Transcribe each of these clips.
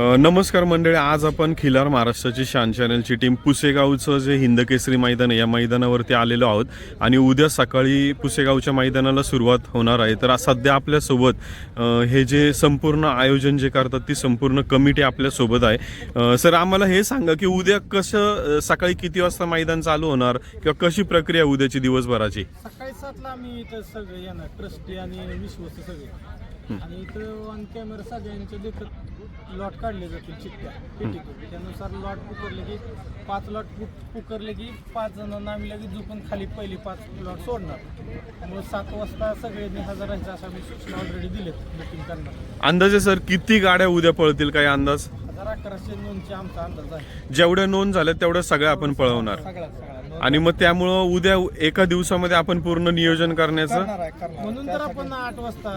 नमस्कार मंडळी आज आपण खिलार महाराष्ट्राची शान चॅनलची टीम पुसेगावचं जे हिंदकेसरी मैदान आहे या मैदानावरती आलेलो आहोत. आणि उद्या सकाळी पुसेगावच्या मैदानाला सुरुवात होणार आहे. तर सध्या आपल्यासोबत हे जे संपूर्ण आयोजन जे करतात ती संपूर्ण कमिटी आपल्यासोबत आहे. सर आम्हाला हे सांगा की उद्या कसं सकाळी किती वाजता मैदान चालू होणार किंवा कशी प्रक्रिया उद्याची दिवसभराची? सकाळी सातला आम्ही इथं सगळे येणार ट्रस्टी आणि विश्वस्त सगळे. आणि इथं ऑन कॅमेरा सगळ्यांचे देखत लॉट काढले जातील चिठ्ठ्या पेटीतून. त्यानुसार लॉट पुकारले की पाच लॉट पु- पुकारले की पाच जणांना आम्ही लगेच झोपून खाली पहिली पाच लॉट सोडणार. त्यामुळे सात वाजता सगळ्यांनी हजर राहायचं असं आम्ही सूचना ऑलरेडी दिलेत बुकिंग करणार अंदाजे सर किती गाड्या उद्या पळतील काही अंदाज? हजार अकराशे नोंदचे आमचा अंदाज आहे. जेवढ्या नोंद झाल्या तेवढ्या सगळ्या आपण पळवणार. सगळ्यात सगळ्या नोंद आणि मग त्यामुळं उद्या एका दिवसामध्ये आपण पूर्ण नियोजन करण्याचं करणार आहे करणार म्हणून तर आपण आठ वाजता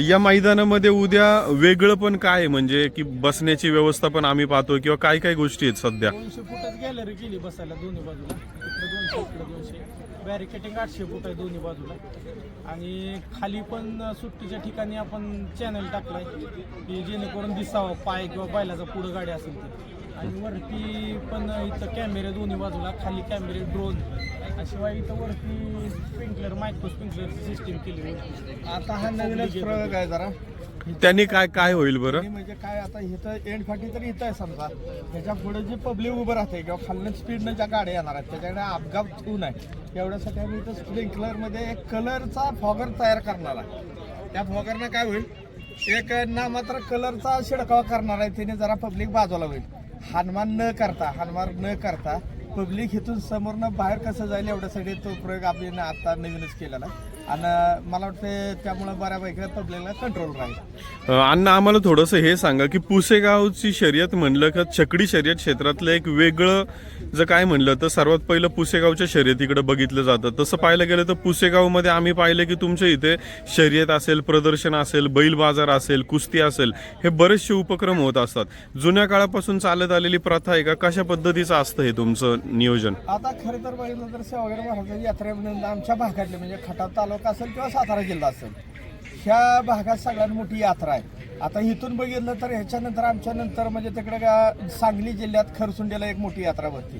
या मैदानामध्ये उद्या वेगळं पण काय आहे? म्हणजे की बसण्याची व्यवस्था पण आम्ही पाहतो किंवा काय काय गोष्टी आहेत सध्या? दोनशे फुटच गॅलरी केली बसायला दोन्ही बाजूला. इकडे दोनशे इकडे दोनशे. बॅरिकेटिंग आठशे फूट आहे दोन्ही बाजूला. आणि खाली पण सुट्टीच्या ठिकाणी आपण चॅनल टाकलाय. की जेणेकरून दिसावं पाय किंवा बैलाचा पुढं गाडी असेल ते. आणि वरती पण इथं कॅमेरे दोन्ही बाजूला खाली कॅमेरे ड्रोन शिवाय इथं वरती स्प्रिंकलर मायक्रो स्प्रिंकलरची सिस्टीम केली होती आता हा नवीनच प्रयोग आहे. जरा. त्यांनी काय काय होईल बरं? म्हणजे काय आता इथं एंड फाटी तरी इथं आहे समजा. त्याच्या पुढे जी पब्लिक उभं राहते किंवा खालनं स्पीडनं ज्या गाड्या येणार आहेत त्याच्याकडे अपघात होऊ नये. एवढ्यासाठी आम्ही इथं स्प्रिंकलरमध्ये एक कलरचा फॉगर तयार करणार आहे. त्या फॉगरनं काय होईल? एक नामात्र कलरचा शिडकावा करणार आहे त्याने जरा पब्लिक बाजूला होईल. हनुमान न करता हनुमान न करता पब्लिक इथून समोरनं बाहेर कसं जाईल एवढ्यासाठी तो प्रयोग आपण आता नवीनच केलेला. आहे आणि मला वाटतं त्यामुळं बऱ्यापैकी पब्लिकला कंट्रोल राहील. अण्णा आम्हाला थोडंसं हे सांगा की पुसेगावची शर्यत म्हणलं का छकडी शर्यत क्षेत्रातलं एक वेगळं जर काय म्हणलं तर सर्वात पहिलं पुसेगावच्या शर्यतीकडे बघितलं जातं. तसं पाहायला गेलं तर पुसेगावमध्ये आम्ही पाहिलं की तुमच्या इथे शर्यत असेल प्रदर्शन असेल बैल बाजार असेल कुस्ती असेल हे बरेचसे उपक्रम होत असतात. जुन्या काळापासून चालत आलेली प्रथा आहे का? कशा पद्धतीचं असतं हे तुमचं नियोजन? आता खरं तर बघितलं तर सेवागिरी महाराजांची यात्रा म्हणजे आमच्या भागातले म्हणजे खटाव तालुका असेल किंवा सातारा जिल्हा असेल ह्या भागात सगळ्यात मोठी यात्रा आहे. आता इथून बघितलं तर ह्याच्यानंतर आमच्या नंतर म्हणजे तिकडे का सांगली जिल्ह्यात खरसुंडीला एक मोठी यात्रा भरते.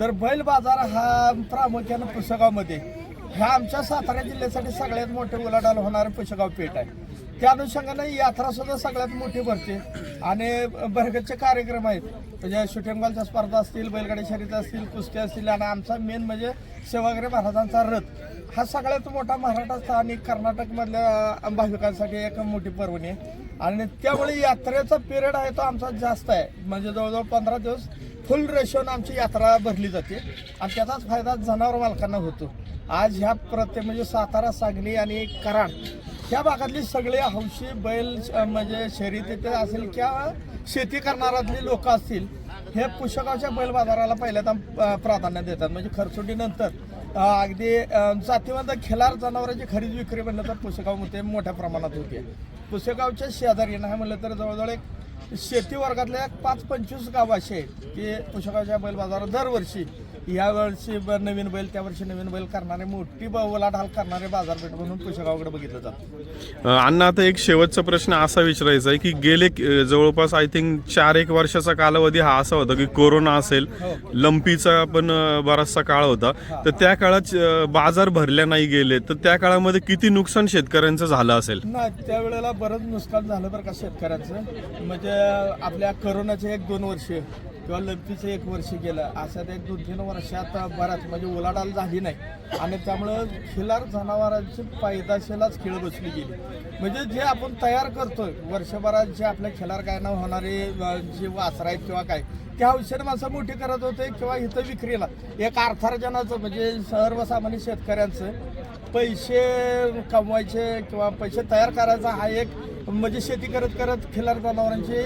तर बैल बाजार हा प्रामुख्यानं पुसगावमध्ये. ह्या आमच्या सातारा जिल्ह्यासाठी सगळ्यात मोठे उलाढाल होणारं पुसगाव पेठ आहे. त्या अनुषंगानं ही यात्रा सुद्धा सगळ्यात मोठी भरते. आणि बरगतचे कार्यक्रम आहेत. म्हणजे शूटिंग स्पर्धा असतील बैलगाडी शर्यत असतील कुस्ती असतील आणि आमचा मेन म्हणजे सेवागिरी महाराजांचा रथ. हा सगळ्यात मोठा महाराष्ट्राचा आणि कर्नाटकमधल्या भाविकांसाठी एक मोठी पर्वणी आहे. आणि त्यामुळे यात्रेचा पिरियड आहे तो आमचा जास्त आहे. म्हणजे जवळजवळ पंधरा दिवस फुल रेशोन आमची यात्रा भरली जाते. आणि त्याचाच फायदा जनावर मालकांना होतो. आज ह्या प्रत्येक म्हणजे सातारा सांगली आणि कराड ह्या भागातली सगळे हौशी बैल म्हणजे शहरी तिथे असेल किंवा शेती करणारातली लोक असतील हे पुष्कळच्या बैल बाजाराला पहिल्यांदा प्राधान्य देतात. म्हणजे खरसुंडीनंतर अगदी जातीवंत खिलार जनावरांची खरेदी विक्री म्हणलं तर पुसेगावमध्ये मोठ्या प्रमाणात होते. पुसेगावच्या शेजारी नाही म्हणलं तर जवळजवळ एक शेती वर्गातल्या एक पाच पंचवीस गाव असे आहेत की पुसेगावच्या बैल बाजारात दरवर्षी या वर्षी ब- नवीन बैल त्या वर्षी नवीन बैल करणारे मोठी ब- उलाढाल करणारे बाजारपेठ म्हणून पुष्यगावकडे बघितलं जातं. अ, अण्णा आता एक शेवटचा प्रश्न असा विचारायचा आहे की गेले अ, जवळपास आय थिंक चार एक वर्षाचा कालावधी हा असा होता की कोरोना असेल लंपीचा पण अ, बराचसा काळ होता. तर त्या काळात अ, बाजार भरल्या नाही गेले तर त्या काळामध्ये किती नुकसान शेतकऱ्यांचं झालं असेल? नाही त्यावेळेला बरंच नुकसान झालं बरं का शेतकऱ्यांचं. म्हणजे आपल्या करोनाचे एक दोन वर्ष किंवा लंपीचं एक वर्ष गेलं अशा एक दोन तीन वर्षात बराच म्हणजे उलाढाल झाली नाही. आणि त्यामुळं खिलार जनावरांची पैदाशीलाच खेळ बसली गेली. म्हणजे जे आपण तयार करतोय वर्षभरात जे आपल्या खिलार गायना होणारे जे वासर आहेत किंवा काय त्या औषध माणसं मोठी करत होते किंवा इथं विक्रीला. एक अर्थार्जनाचं म्हणजे सर्वसामान्य शेतकऱ्यांचं पैसे कमवायचे किंवा पैसे तयार करायचा हा एक म्हणजे शेती करत करत खिलार जनावरांची जे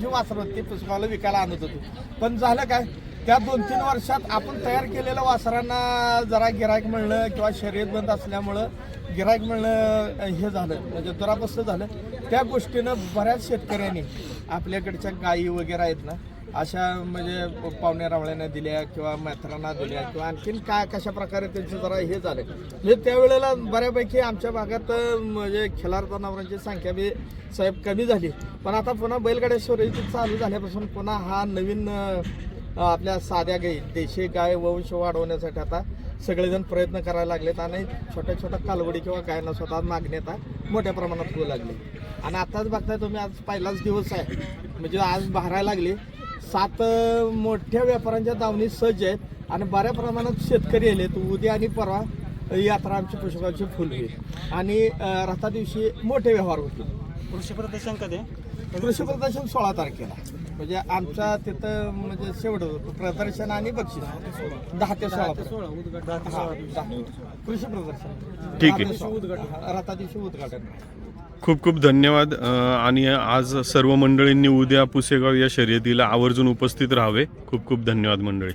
जी होते होती पुस्तकाला विकायला आणत होतो. पण झालं काय? त्या दोन तीन वर्षात आपण तयार केलेल्या वासरांना जरा गिरायक मिळणं किंवा शर्यत बंद असल्यामुळं गिरायक मिळणं हे झालं. म्हणजे दुरापस्त झालं. त्या गोष्टीनं बऱ्याच शेतकऱ्यांनी आपल्याकडच्या गायी वगैरे आहेत ना अशा म्हणजे पाहुणे रावळ्यांना दिल्या किंवा मैत्रांना दिल्या किंवा आणखीन काय कशा प्रकारे त्यांचं जरा हे झालं. म्हणजे त्यावेळेला बऱ्यापैकी आमच्या भागात म्हणजे खिलार जनावरांची संख्या बी साहेब कमी झाली. पण आता पुन्हा बैलगाड्या शर्यती चालू झाल्यापासून पुन्हा हा नवीन आपल्या साध्या गाई देशी गाय वंश वाढवण्यासाठी आता सगळेजण प्रयत्न करायला लागलेत आणि छोट्या छोट्या कालवडी किंवा गायना स्वतः मागणी आता मोठ्या प्रमाणात होऊ लागली. आणि आताच बघताय तुम्ही आज पहिलाच दिवस आहे. म्हणजे आज भरायला लागले. सात मोठ्या व्यापाऱ्यांच्या दावणी सज्ज आहेत आणि बऱ्या प्रमाणात शेतकरी आलेत. उद्या आणि परवा यात्रा आमची पुष्कळची फुल होईल. आणि रथा दिवशी मोठे व्यवहार होतील. कृषी प्रदर्शन कधी? कृषी प्रदर्शन सोळा तारखेला. म्हणजे आमच्या तिथं म्हणजे शेवट प्रदर्शन आणि बक्षीस. दहा ते सोळा. कृषी प्रदर्शन. ठीक आहे. रथा दिवशी उद्घाटन. खूप खूप धन्यवाद. आणि आज सर्व मंडळींनी उद्या पुसेगाव या शर्यतीला आवर्जून उपस्थित राहावे. खूप खूप धन्यवाद मंडळी.